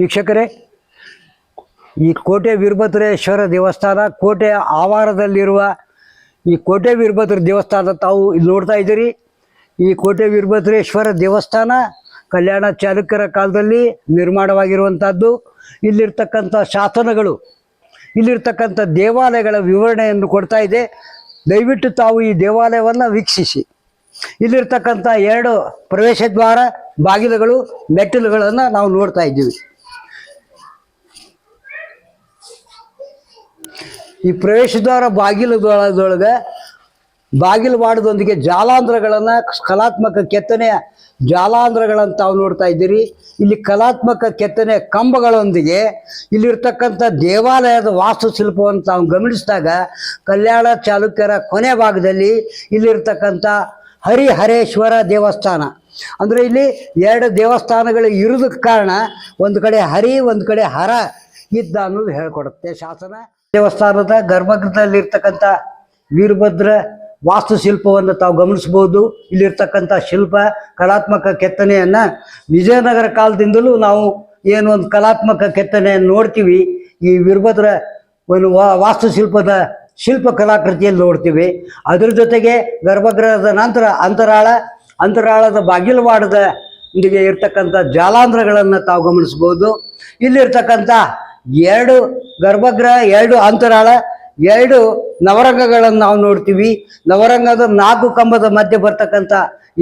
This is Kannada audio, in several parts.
ವೀಕ್ಷಕರೇ, ಈ ಕೋಟೆ ವೀರಭದ್ರೇಶ್ವರ ದೇವಸ್ಥಾನ, ಕೋಟೆ ಆವಾರದಲ್ಲಿರುವ ಈ ಕೋಟೆ ವೀರಭದ್ರ ದೇವಸ್ಥಾನ ತಾವು ಇಲ್ಲಿ ನೋಡ್ತಾ ಇದ್ದೀರಿ. ಈ ಕೋಟೆ ವೀರಭದ್ರೇಶ್ವರ ದೇವಸ್ಥಾನ ಕಲ್ಯಾಣ ಚಾಲುಕ್ಯರ ಕಾಲದಲ್ಲಿ ನಿರ್ಮಾಣವಾಗಿರುವಂಥದ್ದು ಇಲ್ಲಿರ್ತಕ್ಕಂಥ ಶಾಸನಗಳು, ಇಲ್ಲಿರ್ತಕ್ಕಂಥ ದೇವಾಲಯಗಳ ವಿವರಣೆಯನ್ನು ಕೊಡ್ತಾ ಇದೆ. ದಯವಿಟ್ಟು ತಾವು ಈ ದೇವಾಲಯವನ್ನು ವೀಕ್ಷಿಸಿ. ಇಲ್ಲಿರ್ತಕ್ಕಂಥ ಎರಡು ಪ್ರವೇಶ ದ್ವಾರ, ಬಾಗಿಲುಗಳು, ಮೆಟ್ಟಿಲುಗಳನ್ನು ನಾವು ನೋಡ್ತಾ ಇದ್ದೀವಿ. ಈ ಪ್ರವೇಶದ್ವಾರ ಬಾಗಿಲುಗಳೊಳಗೆ ಬಾಗಿಲು ಮಾಡದೊಂದಿಗೆ ಜಾಲಾಂಧ್ರಗಳನ್ನು ಕಲಾತ್ಮಕ ಕೆತ್ತನೆ ಜಾಲಾಂಧ್ರಗಳನ್ನು ತಾವು ನೋಡ್ತಾ ಇದ್ದೀರಿ. ಇಲ್ಲಿ ಕಲಾತ್ಮಕ ಕೆತ್ತನೆ ಕಂಬಗಳೊಂದಿಗೆ ಇಲ್ಲಿರ್ತಕ್ಕಂಥ ದೇವಾಲಯದ ವಾಸ್ತುಶಿಲ್ಪವನ್ನು ತಾವು ಗಮನಿಸಿದಾಗ ಕಲ್ಯಾಣ ಚಾಲುಕ್ಯರ ಕೊನೆ ಭಾಗದಲ್ಲಿ ಇಲ್ಲಿರ್ತಕ್ಕಂಥ ಹರಿಹರೇಶ್ವರ ದೇವಸ್ಥಾನ. ಅಂದರೆ ಇಲ್ಲಿ ಎರಡು ದೇವಸ್ಥಾನಗಳು ಇರೋದಕ್ಕೆ ಕಾರಣ ಒಂದು ಕಡೆ ಹರಿ, ಒಂದು ಕಡೆ ಹರ ಇದ್ದ ಅನ್ನೋದು ಹೇಳ್ಕೊಡುತ್ತೆ ಶಾಸನ. ದೇವಸ್ಥಾನದ ಗರ್ಭಗೃಹದಲ್ಲಿರ್ತಕ್ಕಂಥ ವೀರಭದ್ರ ವಾಸ್ತುಶಿಲ್ಪವನ್ನು ತಾವು ಗಮನಿಸಬಹುದು. ಇಲ್ಲಿರ್ತಕ್ಕಂಥ ಶಿಲ್ಪ, ಕಲಾತ್ಮಕ ಕೆತ್ತನೆಯನ್ನು ವಿಜಯನಗರ ಕಾಲದಿಂದಲೂ ನಾವು ಏನು ಒಂದು ಕಲಾತ್ಮಕ ಕೆತ್ತನೆಯನ್ನು ನೋಡ್ತೀವಿ. ಈ ವೀರಭದ್ರ ಒಂದು ವಾಸ್ತುಶಿಲ್ಪದ ಶಿಲ್ಪ ಕಲಾಕೃತಿಯಲ್ಲಿ ನೋಡ್ತೀವಿ. ಅದರ ಜೊತೆಗೆ ಗರ್ಭಗೃಹದ ನಂತರ ಅಂತರಾಳ, ಅಂತರಾಳದ ಬಾಗಿಲವಾಡದ ಇರ್ತಕ್ಕಂಥ ಜಾಲಾಂಧ್ರಗಳನ್ನು ತಾವು ಗಮನಿಸ್ಬೋದು ಇಲ್ಲಿರ್ತಕ್ಕಂಥ ಎರಡು ಗರ್ಭಗೃಹ, ಎರಡು ಅಂತರಾಳ, ಎರಡು ನವರಂಗಗಳನ್ನು ನಾವು ನೋಡ್ತೀವಿ. ನವರಂಗದ ನಾಲ್ಕು ಕಂಬದ ಮಧ್ಯೆ ಬರ್ತಕ್ಕಂಥ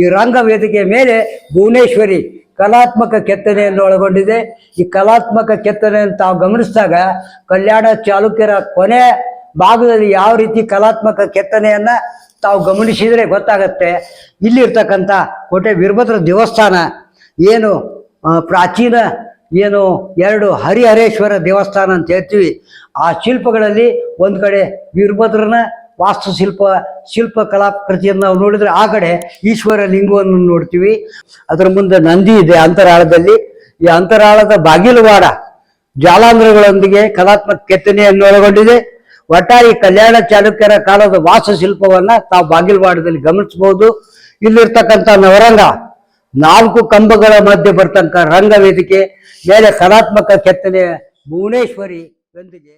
ಈ ರಂಗ ವೇದಿಕೆಯ ಮೇಲೆ ಭುವನೇಶ್ವರಿ ಕಲಾತ್ಮಕ ಕೆತ್ತನೆಯನ್ನು ಒಳಗೊಂಡಿದೆ. ಈ ಕಲಾತ್ಮಕ ಕೆತ್ತನೆಯನ್ನು ತಾವು ಗಮನಿಸಿದಾಗ ಕಲ್ಯಾಣ ಚಾಲುಕ್ಯರ ಕೊನೆ ಭಾಗದಲ್ಲಿ ಯಾವ ರೀತಿ ಕಲಾತ್ಮಕ ಕೆತ್ತನೆಯನ್ನು ತಾವು ಗಮನಿಸಿದರೆ ಗೊತ್ತಾಗತ್ತೆ. ಇಲ್ಲಿರ್ತಕ್ಕಂಥ ಕೋಟೆ ವೀರಭದ್ರ ದೇವಸ್ಥಾನ ಏನು ಪ್ರಾಚೀನ ಏನು ಎರಡು ಹರಿಹರೇಶ್ವರ ದೇವಸ್ಥಾನ ಅಂತ ಹೇಳ್ತೀವಿ. ಆ ಶಿಲ್ಪಗಳಲ್ಲಿ ಒಂದು ಕಡೆ ವೀರಭದ್ರನ ವಾಸ್ತುಶಿಲ್ಪ, ಶಿಲ್ಪ ಕಲಾಕೃತಿಯನ್ನು ನಾವು ನೋಡಿದರೆ ಆ ಕಡೆ ಈಶ್ವರ ಲಿಂಗವನ್ನು ನೋಡ್ತೀವಿ. ಅದರ ಮುಂದೆ ನಂದಿ ಇದೆ ಅಂತರಾಳದಲ್ಲಿ. ಈ ಅಂತರಾಳದ ಬಾಗಿಲುವಾಡ ಜಾಲಾಂಧ್ರಗಳೊಂದಿಗೆ ಕಲಾತ್ಮಕ ಕೆತ್ತನೆಯನ್ನು ಒಳಗೊಂಡಿದೆ. ಒಟ್ಟಾರೆ ಕಲ್ಯಾಣ ಚಾಲುಕ್ಯರ ಕಾಲದ ವಾಸ್ತುಶಿಲ್ಪವನ್ನು ತಾವು ಬಾಗಿಲುವಾಡದಲ್ಲಿ ಗಮನಿಸಬಹುದು. ಇಲ್ಲಿರ್ತಕ್ಕಂಥ ನವರಂಗ ನಾಲ್ಕು ಕಂಬಗಳ ಮಧ್ಯೆ ಬರ್ತಂಕ ರಂಗ ವೇದಿಕೆ ಮೇಲೆ ಕಲಾತ್ಮಕ ಕೆತ್ತನೆ ಭುವನೇಶ್ವರಿ ಯೊಂದಿಗೆ